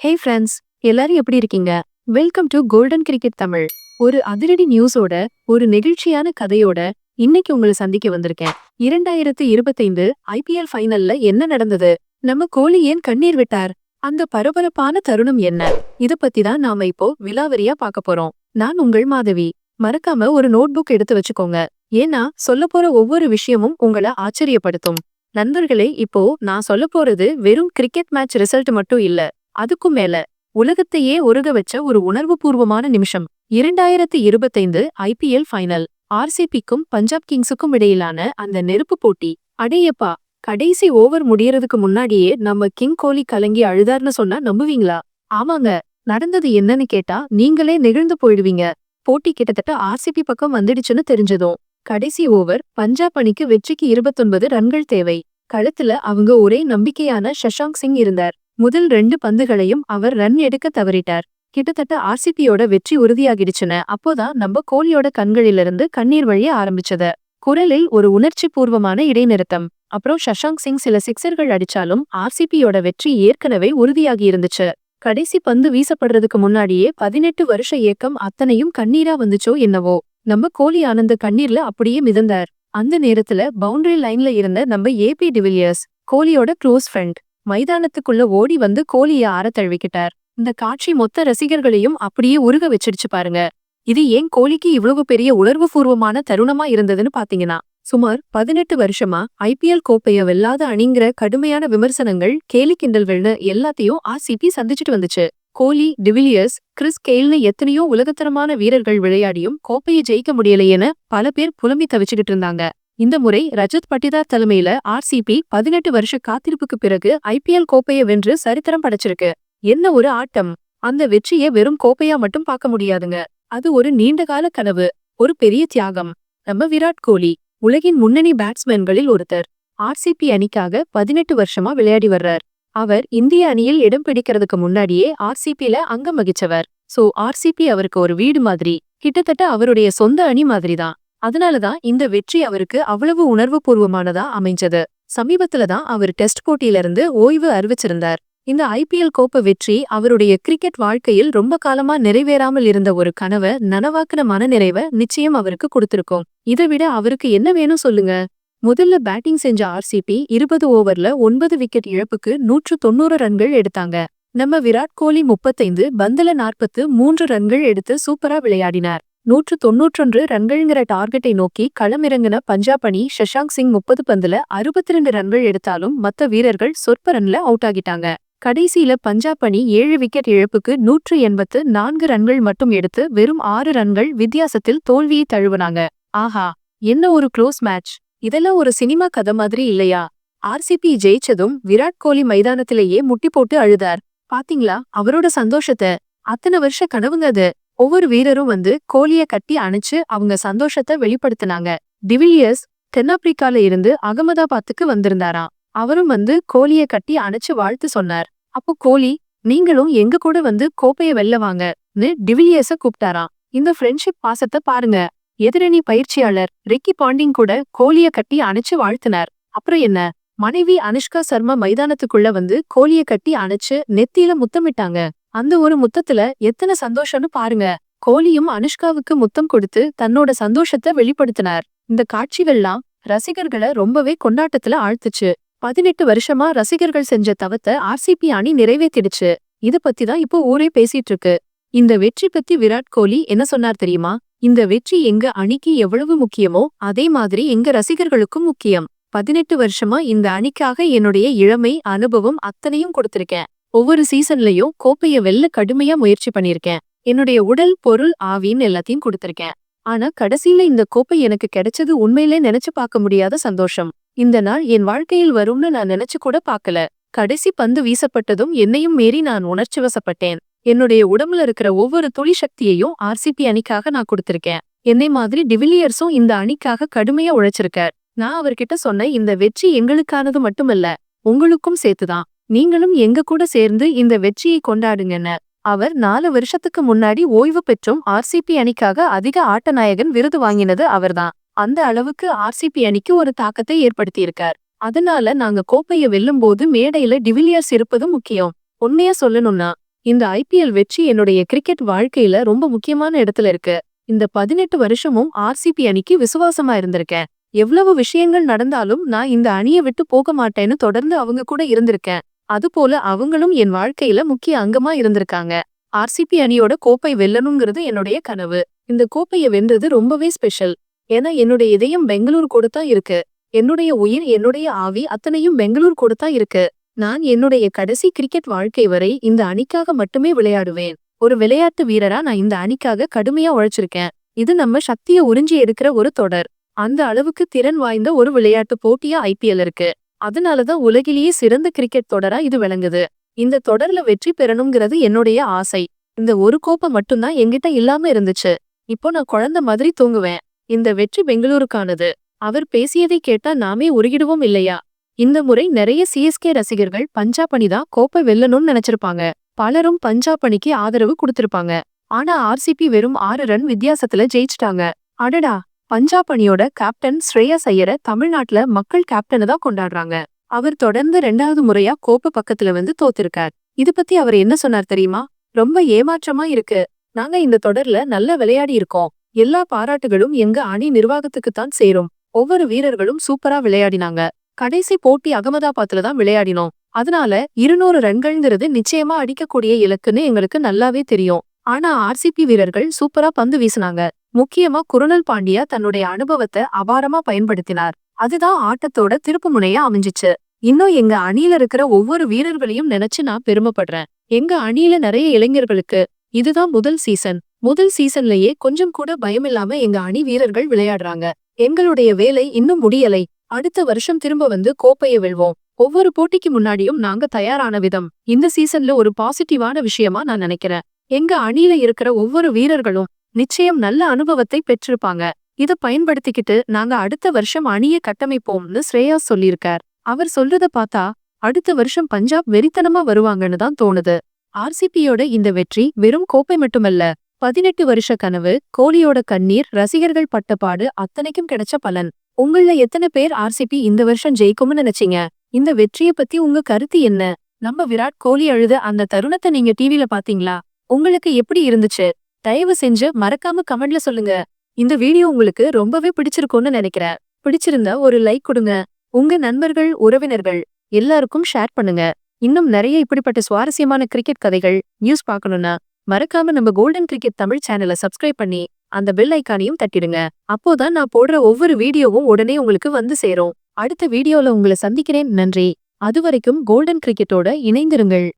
Hey friends எல்லாரும் எப்படி இருக்கீங்க? Welcome to golden cricket Tamil ஒரு அதிரடி நியூஸோட ஒரு நெகிழ்ச்சியான கதையோட இன்னைக்கு உங்களை சந்திக்க வந்திருக்கேன். இரண்டாயிரத்து இருபத்தைந்து ஐபிஎல் ஃபைனல்ல என்ன நடந்தது? நம்ம கோலி ஏன் கண்ணீர் விட்டார்? அந்த பரபரப்பான தருணம் என்ன? இத பத்தி தான் நாம இப்போ விலாவரியா பார்க்க போறோம். நான் உங்கள் மாதவி. மறக்காம ஒரு நோட்புக் எடுத்து வச்சுக்கோங்க. ஏன்னா சொல்ல போற ஒவ்வொரு விஷயமும் உங்களை ஆச்சரியப்படுத்தும். நண்பர்களே இப்போ நான் சொல்ல போறது வெறும் கிரிக்கெட் மேட்ச் ரிசல்ட் மட்டும் இல்ல. அதுக்கும் மேல உலகத்தையே உருக வச்ச ஒரு உணர்வுபூர்வமான நிமிஷம். இரண்டாயிரத்தி இருபத்தைந்து ஐபிஎல் ஃபைனல் ஆர்சிபிக்கும் பஞ்சாப் கிங்ஸுக்கும் இடையிலான அந்த நெருப்பு போட்டி. அடேயப்பா கடைசி ஓவர் முடியறதுக்கு முன்னாடியே நம்ம கிங் கோலி கலங்கி அழுதார்னு சொன்னா நம்புவீங்களா? ஆமாங்க. நடந்தது என்னன்னு கேட்டா நீங்களே நெகிழ்ந்து போயிடுவீங்க. போட்டி கிட்டத்தட்ட ஆர்சிபி பக்கம் வந்துடுச்சுன்னு தெரிஞ்சதும். கடைசி ஓவர் பஞ்சாப் அணிக்கு வெற்றிக்கு இருபத்தொன்பது ரன்கள் தேவை. களத்துல அவங்க ஒரே நம்பிக்கையான சஷாங்க் சிங் இருந்தார். முதல் ரெண்டு பந்துகளையும் அவர் ரன் எடுக்க தவறிட்டார். கிட்டத்தட்ட ஆர்சிபியோட வெற்றி உறுதியாகிடுச்சுன அப்போதான் நம்ம கோலியோட கண்களிலிருந்து கண்ணீர் வழிய ஆரம்பிச்சது. குரலில் ஒரு உணர்ச்சி பூர்வமான இடைநிறுத்தம். அப்புறம் சஷாங்க் சிங் சில சிக்சர்கள் அடிச்சாலும் ஆர்சிபியோட வெற்றி ஏற்கனவே உறுதியாகி இருந்துச்சு கடைசி பந்து வீசப்படுறதுக்கு முன்னாடியே பதினெட்டு வருஷ ஏக்கம் அத்தனையும் கண்ணீரா வந்துச்சோ என்னவோ. நம்ம கோலி ஆனந்த கண்ணீர்ல அப்படியே மிதந்தார். அந்த நேரத்துல பவுண்டரி லைன்ல இருந்த நம்ம ஏபி டிவிலியர்ஸ் கோலியோட க்ளோஸ் ஃப்ரெண்ட் மைதானத்துக்குள்ள ஓடி வந்து கோலிய ஆற தழுவிக்கிட்டார். இந்த காட்சி மொத்த ரசிகர்களையும் அப்படியே உருக வச்சிருச்சு பாருங்க. இது ஏன் கோலிக்கு இவ்வளவு பெரிய உணர்வுபூர்வமான தருணமா இருந்ததுன்னு பாத்தீங்கன்னா சுமார் பதினெட்டு வருஷமா ஐபிஎல் கோப்பைய வெல்லாத அணிங்கிற கடுமையான விமர்சனங்கள் கேலி கிண்டல்கள்னு எல்லாத்தையும் ஆர்சிபி சந்திச்சுட்டு வந்துச்சு. கோலி டிவிலியர்ஸ் கிறிஸ் கெயில்னு எத்தனையோ உலகத்தரமான வீரர்கள் விளையாடியும் கோப்பையை ஜெயிக்க முடியலையேன்னு பல பேர் புலம்பி தவிச்சுக்கிட்டு இருந்தாங்க. இந்த முறை ரஜத் பட்டிதார் தலைமையில ஆர்சிபி பதினெட்டு வருஷ காத்திருப்புக்கு பிறகு ஐபிஎல் கோப்பையை வென்று சரித்திரம் படைச்சிருக்கு. என்ன ஒரு ஆட்டம்? அந்த வெற்றியை வெறும் கோப்பையா மட்டும் பார்க்க முடியாதுங்க. அது ஒரு நீண்டகால கனவு ஒரு பெரிய தியாகம். நம்ம விராட் கோலி உலகின் முன்னணி பேட்ஸ்மேன்களில் ஒருத்தர். ஆர்சிபி அணிக்காக பதினெட்டு வருஷமா விளையாடி வர்றார். அவர் இந்திய அணியில் இடம் பிடிக்கிறதுக்கு முன்னாடியே ஆர்சிபில அங்கம் வகிச்சவர். சோ ஆர்சிபி அவருக்கு ஒரு வீடு மாதிரி. கிட்டத்தட்ட அவருடைய சொந்த அணி மாதிரிதான். அதனாலதான் இந்த வெற்றி அவருக்கு அவ்வளவு உணர்வு பூர்வமானதா அமைஞ்சது. சமீபத்துல தான் அவர் டெஸ்ட் போட்டியில இருந்து ஓய்வு அறிவிச்சிருந்தார். இந்த ஐபிஎல் கோப்ப வெற்றி அவருடைய கிரிக்கெட் வாழ்க்கையில் ரொம்ப காலமா நிறைவேறாமல் இருந்த ஒரு கனவை நனவாக்குன மனநிறைவை நிச்சயம் அவருக்கு கொடுத்திருக்கும். இதை விட அவருக்கு என்ன வேணும் சொல்லுங்க? முதல்ல பேட்டிங் செஞ்ச ஆர்சிபி இருபது ஓவர்ல ஒன்பது விக்கெட் இழப்புக்கு நூற்று தொண்ணூறு ரன்கள் எடுத்தாங்க. நம்ம விராட் கோலி முப்பத்தைந்து பந்துல நாற்பத்து மூன்று ரன்கள் எடுத்து சூப்பரா விளையாடினார். நூற்று தொன்னூற்றொன்று ரன்கள்ங்கிற டார்கெட்டை நோக்கி களமிறங்கின பஞ்சாப் அணி ஷஷாங் சிங் முப்பது பந்துல அறுபத்தி ரெண்டு ரன்கள் எடுத்தாலும் மத்த வீரர்கள் சொற்ப ரன்ல அவுட் ஆகிட்டாங்க. கடைசியில பஞ்சாப் அணி ஏழு விக்கெட் இழப்புக்கு நூற்று எண்பத்து நான்கு ரன்கள் மட்டும் எடுத்து வெறும் ஆறு ரன்கள் வித்தியாசத்தில் தோல்வியை தழுவுனாங்க. ஆஹா என்ன ஒரு க்ளோஸ் மேட்ச் இதெல்லாம் ஒரு சினிமா கதை மாதிரி இல்லையா? ஆர்சிபி ஜெயிச்சதும் விராட் கோலி மைதானத்திலேயே முட்டி போட்டு அழுதார். பாத்தீங்களா? அவரோட சந்தோஷத்தை. அத்தனை வருஷ கனவுங்க அது. ஒவ்வொரு வீரரும் வந்து கோலிய கட்டி அணைச்சு அவங்க சந்தோஷத்தை வெளிப்படுத்தினாங்க. டிவிலியர்ஸ் தென்னாப்பிரிக்கால இருந்து அகமதாபாத்துக்கு வந்திருந்தாராம். அவரும் வந்து கோலிய கட்டி அணைச்சு வாழ்த்து சொன்னார். அப்போ கோலி நீங்களும் எங்க கூட வந்து கோப்பைய வெல்ல வாங்கன்னு டிவிலியர்ஸ கூப்பிட்டாராம். இந்த ஃப்ரெண்ட்ஷிப் பாசத்தை பாருங்க. எதிரணி பயிற்சியாளர் ரிக்கி பாண்டிங் கூட கோலிய கட்டி அணைச்சு வாழ்த்தினார். அப்புறம் என்ன? மனைவி அனுஷ்கா சர்மா மைதானத்துக்குள்ள வந்து கோலிய கட்டி அணைச்சு நெத்தியில முத்தமிட்டாங்க. அந்த ஒரு முத்தத்துல எத்தனை சந்தோஷம்னு பாருங்க. கோலியும் அனுஷ்காவுக்கு முத்தம் கொடுத்து தன்னோட சந்தோஷத்தை வெளிப்படுத்தினார். இந்த காட்சிகள்லாம் ரசிகர்களை ரொம்பவே கொண்டாட்டத்துல ஆழ்த்துச்சு. பதினெட்டு வருஷமா ரசிகர்கள் செஞ்ச தவத்தை ஆர்சிபி அணி நிறைவேத்திடுச்சு. இத பத்தி தான் இப்போ ஊரே பேசிட்டு இருக்கு. இந்த வெற்றி பத்தி விராட் கோலி என்ன சொன்னார் தெரியுமா? இந்த வெற்றி எங்க அணிக்கு எவ்வளவு முக்கியமோ அதே மாதிரி எங்க ரசிகர்களுக்கும் முக்கியம். பதினெட்டு வருஷமா இந்த அணிக்காக என்னுடைய இளமை அனுபவம் அத்தனையும் கொடுத்திருக்கேன். ஒவ்வொரு சீசன்லயும் கோப்பைய வெல்ல கடுமையா முயற்சி பண்ணிருக்கேன் என்னுடைய உடல் பொருள் ஆவின்னு எல்லாத்தையும் கொடுத்திருக்கேன். ஆனா கடைசியில இந்த கோப்பை எனக்கு கிடைச்சது உண்மையிலே நினைச்சு பார்க்க முடியாத சந்தோஷம். இந்த நாள் என் வாழ்க்கையில் வரும்னு நான் நினைச்சு கூட பார்க்கல. கடைசி பந்து வீசப்பட்டதும் என்னையும் மீறி நான் உணர்ச்சி வசப்பட்டேன். என்னுடைய உடம்புல இருக்கிற ஒவ்வொரு துளி சக்தியையும் ஆர்சிபி அணிக்காக நான் கொடுத்திருக்கேன். என்னை மாதிரி டிவிலியர்ஸும் இந்த அணிக்காக கடுமையா உழைச்சிருக்கார். நான் அவர்கிட்ட சொன்ன இந்த வெற்றி எங்களுக்கானது மட்டுமல்ல உங்களுக்கும் சேர்த்துதான். நீங்களும் எங்க கூட சேர்ந்து இந்த வெற்றியை கொண்டாடுங்கன்னு. அவர் நாலு வருஷத்துக்கு முன்னாடி ஓய்வு பெற்றும் ஆர்சிபி அணிக்காக அதிக ஆட்டநாயகன் விருது வாங்கினது அவர்தான். அந்த அளவுக்கு ஆர்சிபி அணிக்கு ஒரு தாக்கத்தை ஏற்படுத்தியிருக்கார். அதனால நாங்க கோப்பைய வெல்லும் போது மேடையில டிவிலியர்ஸ் இருப்பதும் முக்கியம். உண்மையா சொல்லணும்னா இந்த ஐபிஎல் வெற்றி என்னுடைய கிரிக்கெட் வாழ்க்கையில ரொம்ப முக்கியமான இடத்துல இருக்கு. இந்த பதினெட்டு வருஷமும் ஆர்சிபி அணிக்கு விசுவாசமா இருந்திருக்கேன். எவ்வளவு விஷயங்கள் நடந்தாலும் நான் இந்த அணியை விட்டு போக மாட்டேன்னு தொடர்ந்து அவங்க கூட இருந்திருக்கேன். அதுபோல அவங்களும் என் வாழ்க்கையில முக்கிய அங்கமா இருந்திருக்காங்க. ஆர்சிபி அணியோட கோப்பை வெல்லணுங்கிறது என்னுடைய கனவு. இந்த கோப்பையை வென்றது ரொம்பவே ஸ்பெஷல் ஏன்னா என்னுடைய இதயம் பெங்களூர் கொடுத்தா இருக்கு. என்னுடைய உயிர் என்னுடைய ஆவி அத்தனையும் பெங்களூர் கொடுத்தா இருக்கு. நான் என்னுடைய கடைசி கிரிக்கெட் வாழ்க்கை வரை இந்த அணிக்காக மட்டுமே விளையாடுவேன். ஒரு விளையாட்டு வீரரா நான் இந்த அணிக்காக கடுமையா உழைச்சிருக்கேன். இது நம்ம சக்தியை உறிஞ்சி எடுக்கிற ஒரு தொடர். அந்த அளவுக்கு திறன் வாய்ந்த ஒரு விளையாட்டு போட்டியா ஐபிஎல் இருக்கு. அதனாலதான் உலகிலேயே சிறந்த கிரிக்கெட் தொடரா இது விளங்குது. இந்த தொடர்ல வெற்றி பெறணுங்கிறது என்னுடைய ஆசை. இந்த ஒரு கோப்பை மட்டும்தான் என்கிட்ட இல்லாம இருந்துச்சு. இப்போ நான் குழந்தை மாதிரி தூங்குவேன். இந்த வெற்றி பெங்களூருக்கானது. அவர் பேசியதை கேட்டா நாமே உருகிடுவோம் இல்லையா? இந்த முறை நிறைய சிஎஸ்கே ரசிகர்கள் பஞ்சாப் அணிதான் கோப்பை வெல்லணும்னு நினைச்சிருப்பாங்க. பலரும் பஞ்சாப் அணிக்கு ஆதரவு கொடுத்திருப்பாங்க. ஆனா ஆர்சிபி வெறும் ஆறு ரன் வித்தியாசத்துல ஜெயிச்சிட்டாங்க. அடடா! பஞ்சாப் அணியோட கேப்டன் ஸ்ரேயஸ் ஐயரை தமிழ்நாட்டுல மக்கள் கேப்டனை தான் கொண்டாடுறாங்க. அவர் தொடர்ந்து ரெண்டாவது முறையா கோப்பை பக்கத்துல வந்து தோத்திருக்கார். இது பத்தி அவர் என்ன சொன்னார் தெரியுமா? ரொம்ப ஏமாற்றமா இருக்கு. நாங்க இந்த தொடர்ல நல்ல விளையாடி இருக்கோம். எல்லா பாராட்டுகளும் எங்க அணி நிர்வாகத்துக்கு தான் சேரும். ஒவ்வொரு வீரர்களும் சூப்பரா விளையாடினாங்க. கடைசி போட்டி அகமதாபாத்ல தான் விளையாடினோம். அதனால இருநூறு ரன்கள்ங்கிறது நிச்சயமா அடிக்கக்கூடிய இலக்குன்னு எங்களுக்கு நல்லாவே தெரியும். ஆனா ஆர்சிபி வீரர்கள் சூப்பரா பந்து வீசினாங்க. முக்கியமா குருணல் பாண்டியா தன்னுடைய அனுபவத்தை அபாரமா பயன்படுத்தினார். அதுதான் ஆட்டத்தோட திருப்பு முனையா அமைஞ்சிச்சு. இன்னும் எங்க அணியில இருக்கிற ஒவ்வொரு வீரர்களையும் நினைச்சு நான் பெருமைப்படுறேன். எங்க அணியில நிறைய இளைஞர்களுக்கு இதுதான் முதல் சீசன் முதல் சீசன்லயே கொஞ்சம் கூட பயமில்லாம எங்க அணி வீரர்கள் விளையாடுறாங்க. எங்களுடைய வேலை இன்னும் முடியலை. அடுத்த வருஷம் திரும்ப வந்து கோப்பையை வெல்வோம். ஒவ்வொரு போட்டிக்கு முன்னாடியும் நாங்க தயாரான விதம். இந்த சீசன்ல ஒரு பாசிட்டிவான விஷயமா நான் நினைக்கிறேன். எங்க அணியில இருக்கிற ஒவ்வொரு வீரர்களும் நிச்சயம் நல்ல அனுபவத்தை பெற்றிருப்பாங்க. இத பயன்படுத்திக்கிட்டு நாங்க அடுத்த வருஷம் அணியை கட்டமைப்போம்னு ஸ்ரேயாஸ் சொல்லியிருக்கார். அவர் சொல்றத பார்த்தா அடுத்த வருஷம் பஞ்சாப் வெறித்தனமா வருவாங்கன்னு தான் தோணுது. ஆர்சிபியோட இந்த வெற்றி வெறும் கோப்பை மட்டுமல்ல பதினெட்டு வருஷ கனவு கோலியோட கண்ணீர் ரசிகர்கள் பட்டப்பாடு அத்தனைக்கும் கிடைச்ச பலன். உங்கள எத்தனை பேர் ஆர்சிபி இந்த வருஷம் ஜெயிக்கும்னு நினைச்சீங்க? இந்த வெற்றிய பத்தி உங்க கருத்து என்ன? நம்ம விராட் கோலி அழுத அந்த தருணத்தை நீங்க டிவில பாத்தீங்களா உங்களுக்கு எப்படி இருந்துச்சு? தயவு செஞ்சு மறக்காம கமெண்ட்ல சொல்லுங்க. இந்த வீடியோ உங்களுக்கு ரொம்பவே பிடிச்சிருக்கும்னு நினைக்கிறேன். பிடிச்சிருந்தா ஒரு லைக் கொடுங்க. உங்க நண்பர்கள் உறவினர்கள் எல்லாருக்கும் ஷேர் பண்ணுங்க. இன்னும் நிறைய இப்படிப்பட்ட சுவாரஸ்யமான கிரிக்கெட் கதைகள் நியூஸ் பார்க்கணும்னா மறக்காம நம்ம கோல்டன் கிரிக்கெட் தமிழ் சேனலை சப்ஸ்கிரைப் பண்ணி அந்த பெல் ஐக்கானையும் தட்டிடுங்க. அப்போதான் நான் போடுற ஒவ்வொரு வீடியோவும் உடனே உங்களுக்கு வந்து சேரும். அடுத்த வீடியோல உங்களை சந்திக்கிறேன். நன்றி. அதுவரைக்கும் கோல்டன் கிரிக்கெட்டோட இணைந்திருங்கள்.